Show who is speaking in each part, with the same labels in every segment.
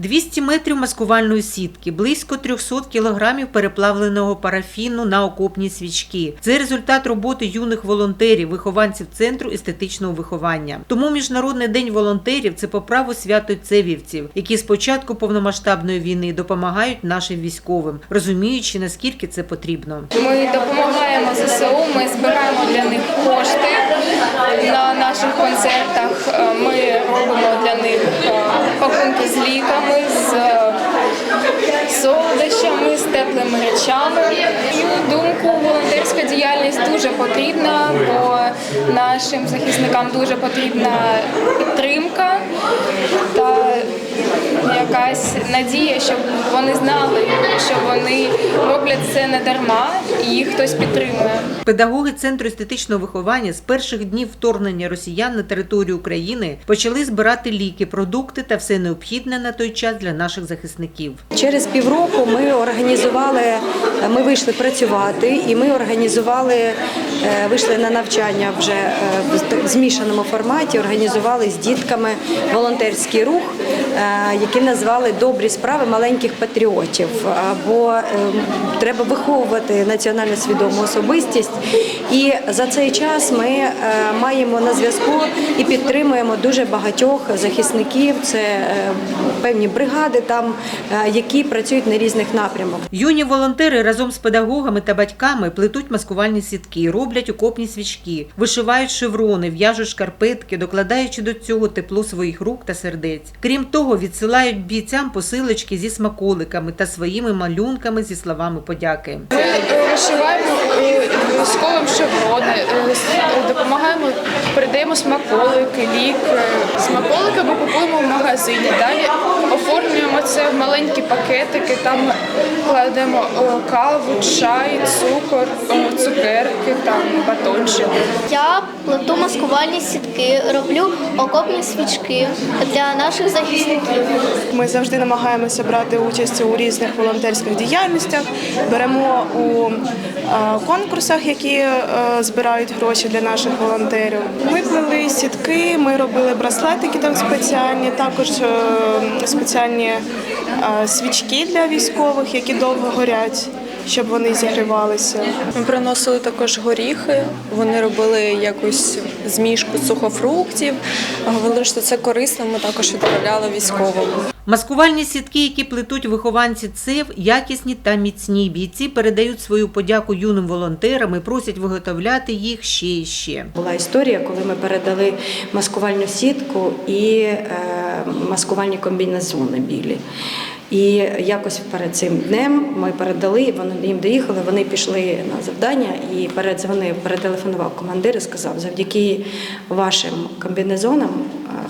Speaker 1: 200 метрів маскувальної сітки, близько 300 кілограмів переплавленого парафіну на окопні свічки. Це результат роботи юних волонтерів, вихованців центру естетичного виховання. Тому міжнародний день волонтерів це по праву свято цевівців, які з початку повномасштабної війни допомагають нашим військовим, розуміючи наскільки це потрібно.
Speaker 2: Ми допомагаємо ЗСУ, ми збираємо для них кошти на наших концертах. Е, Ми робимо для них е, з ліками, з е, солодощами, з теплими речами. Мою думку, волонтерська діяльність дуже потрібна, бо нашим захисникам дуже потрібна підтримка якась надія, щоб вони знали, що вони роблять це не дарма і їх хтось підтримує.
Speaker 1: Педагоги центру естетичного виховання з перших днів вторгнення росіян на територію України почали збирати ліки, продукти та все необхідне на той час для наших захисників.
Speaker 3: Через півроку ми організували, ми вийшли працювати, і ми організували, е, вийшли на навчання вже е, в змішаному форматі, організували з дітками волонтерський рух, е, який назвали Добрі справи маленьких патріотів. Бо е, треба виховувати національно свідому особистість. І за цей час ми е, маємо на зв'язку і підтримуємо дуже багатьох захисників. Це е, певні бригади там, е, які працюють на різних напрямах.
Speaker 1: Юні волонтери разом з педагогами та батьками плетуть маскувальні сітки, роблять окопні свічки, вишивають шеврони, в'яжуть шкарпетки, докладаючи до цього тепло своїх рук та сердець. Крім того, відсилають бійцям посилочки зі смаколиками та своїми малюнками зі словами подяки.
Speaker 2: Ми вишиваємо військовим шеврони, е, допомагаємо, передаємо смаколики, лік. Е, Смаколики ми купуємо в магазині. Далі оформлюємо це в маленькі пакетики. Там кладемо е, каву, чай, цукор, е, цукерки, там батончик.
Speaker 4: Я плету маскувальні сітки, роблю окопні свічки для наших захисників.
Speaker 5: Ми завжди намагаємося брати участь у різних волонтерських діяльностях. Беремо у конкурсах, які збирають гроші для наших волонтерів. Ми плели сітки, ми робили браслетики там спеціальні, також е, спеціальні е, свічки для військових, які довго горять. Щоб вони зігрівалися.
Speaker 6: Ми приносили також горіхи. Вони робили якусь змішку сухофруктів. Говорили, що це корисно. Ми також відправляли військовим.
Speaker 1: Маскувальні сітки, які плетуть вихованці ЦЕВ, якісні та міцні. Бійці передають свою подяку юним волонтерам і просять виготовляти їх ще і ще.
Speaker 3: Була історія, коли ми передали маскувальну сітку і е, маскувальні комбінезони білі. І якось перед цим днем ми передали, вони їм доїхали. Вони пішли на завдання і передзвонив, перетелефонував командир і сказав: завдяки вашим комбінезонам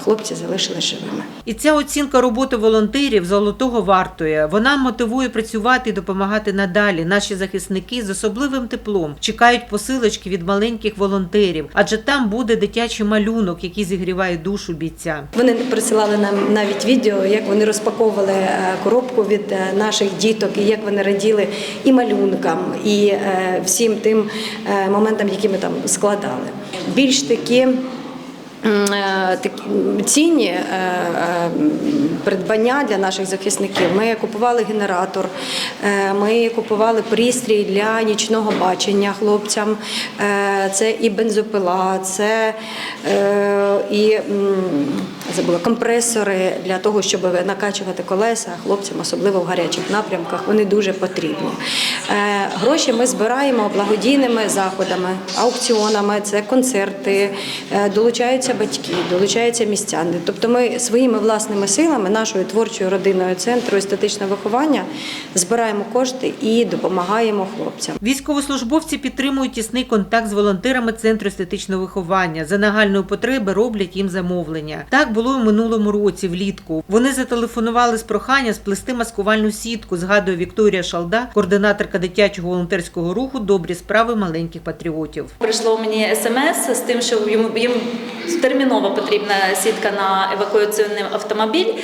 Speaker 3: хлопці залишили живими.
Speaker 1: І ця оцінка роботи волонтерів золотого вартує. Вона мотивує працювати і допомагати надалі. Наші захисники з особливим теплом чекають посилочки від маленьких волонтерів, адже там буде дитячий малюнок, який зігріває душу бійця.
Speaker 3: Вони присилали нам навіть відео, як вони розпаковували е, коробку від е, наших діток, і як вони раділи і малюнкам, і е, всім тим моментам, які ми там складали. Більш такі. Е, цінні е, е, придбання для наших захисників. Ми купували генератор, ми купували пристрій для нічного бачення хлопцям. Це і бензопила, це і забула компресори для того, щоб накачувати колеса хлопцям, особливо в гарячих напрямках. Вони дуже потрібні. Е, Гроші ми збираємо благодійними заходами, аукціонами, це концерти, е, долучаються батьки, долучаються містяни. Тобто ми своїми власними силами, нашою творчою родиною центру естетичного виховання збираємо кошти і допомагаємо хлопцям.
Speaker 1: Військовослужбовці підтримують тісний контакт з волонтерами центру естетичного виховання. За нагальної потреби роблять їм замовлення. Так було у минулому році, влітку. Вони зателефонували з прохання сплести маскувальну сітку. Згадує Вікторія Шалда, координаторка дитячого волонтерського руху Добрі справи маленьких патріотів.
Speaker 7: Прийшло мені смс з тим, що йому їм терміново потрібна сітка на евакуаційний автомобіль.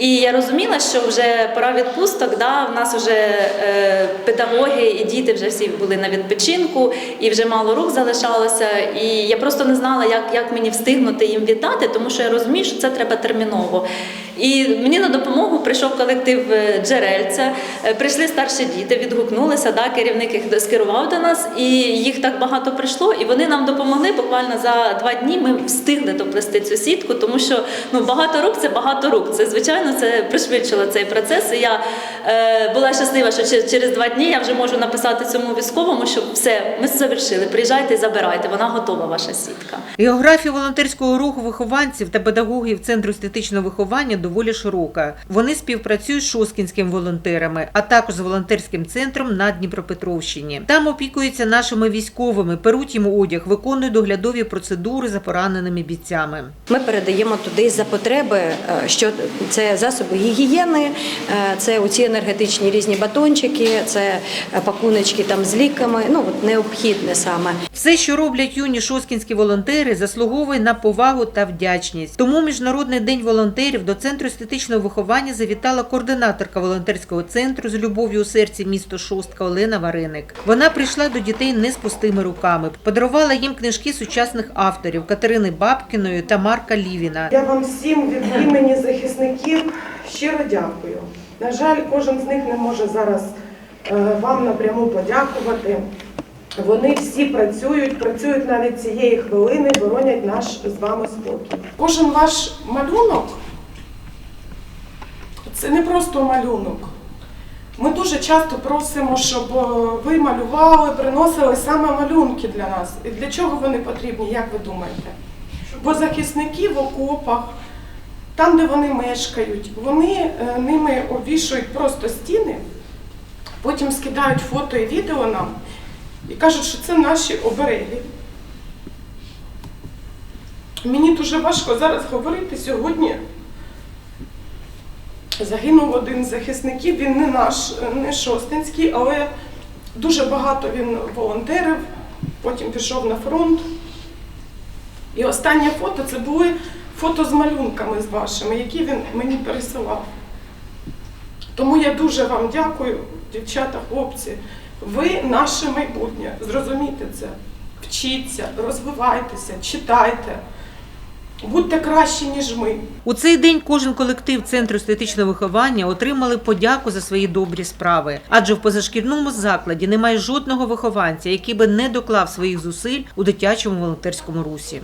Speaker 7: І я розуміла, що вже пора відпусток. Да, в нас вже е, педагоги і діти вже всі були на відпочинку, і вже мало рук залишалося. І я просто не знала, як, як мені встигнути їм віддати, тому що я розумію, що це треба терміново. І мені на допомогу прийшов колектив е, Джерельця. Е, Прийшли старші діти, відгукнулися. Да, керівник їх скерував до нас, і їх так багато прийшло. І вони нам допомогли. Буквально за два дні ми встигли доплести цю сітку, тому що ну багато рук це багато рук. Це звичайно це пришвидшило цей процес. І я е, була щаслива, що через два дні я вже можу написати цьому військовому, що все, ми завершили. Приїжджайте забирайте. Вона готова, ваша сітка.
Speaker 1: Географія волонтерського руху вихованців та педагогів Центру естетичного виховання доволі широка. Вони співпрацюють з шоскінськими волонтерами, а також з волонтерським центром на Дніпропетровщині. Там опікуються нашими військовими, перуть їм одяг, виконують доглядові процедури за пораненими бійцями.
Speaker 3: Ми передаємо туди за потреби, е, що це засоби гігієни, е, це оці енергетичні різні батончики, це е, пакуночки там з ліками. Ну от необхідне саме.
Speaker 1: Все, що роблять юні шоскінські волонтери, заслуговує на повагу та вдячність. Тому Міжнародний день волонтерів до центру естетичного виховання завітала координаторка волонтерського центру з любов'ю у серці місто Шостка Олена Вареник. Вона прийшла до дітей не з пустими руками, подарувала їм книжки сучасних авторів Катерини Бабкіної та Марка Лівіна.
Speaker 8: Я вам всім від імені захисників щиро дякую. На жаль, кожен з них не може зараз е, вам напряму подякувати. Вони всі працюють, працюють навіть цієї хвилини, боронять наш з вами спокій. Кожен ваш малюнок це не просто малюнок. Ми дуже часто просимо, щоб е, ви малювали, приносили саме малюнки для нас. І для чого вони потрібні, як ви думаєте? Бо захисники в окопах, там, де вони мешкають, вони е, ними обвішують просто стіни, потім скидають фото і відео нам і кажуть, що це наші обереги. Мені дуже важко зараз говорити сьогодні. Загинув один з захисників, він не наш, не шостинський, але дуже багато він волонтерив, потім пішов на фронт. І останнє фото це були фото з малюнками з вашими, які він мені пересилав. Тому я дуже вам дякую, дівчата, хлопці. Ви наше майбутнє. Зрозумійте це. Вчіться, розвивайтеся, читайте. Будьте кращі, ніж ми.
Speaker 1: У цей день кожен колектив центру естетичного виховання отримали подяку за свої добрі справи, адже в позашкільному закладі немає жодного вихованця, який би не доклав своїх зусиль у дитячому волонтерському русі.